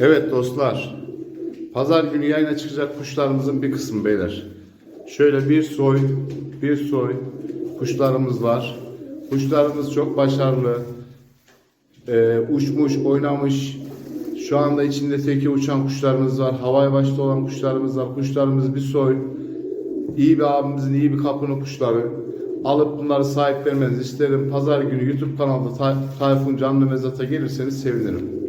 Evet dostlar. Pazar günü yayına çıkacak kuşlarımızın bir kısmı beyler. Şöyle bir soy, bir soy kuşlarımız var. Kuşlarımız çok başarılı. Ee, uçmuş, oynamış. Şu anda içinde teki uçan kuşlarımız var. Havaya başta olan kuşlarımız var. Kuşlarımız bir soy. İyi bir abimizin iyi bir kapının kuşları. Alıp bunları sahiplenmenizi isterim. Pazar günü YouTube kanalda Tayfun Canlı Mezat'a gelirseniz sevinirim.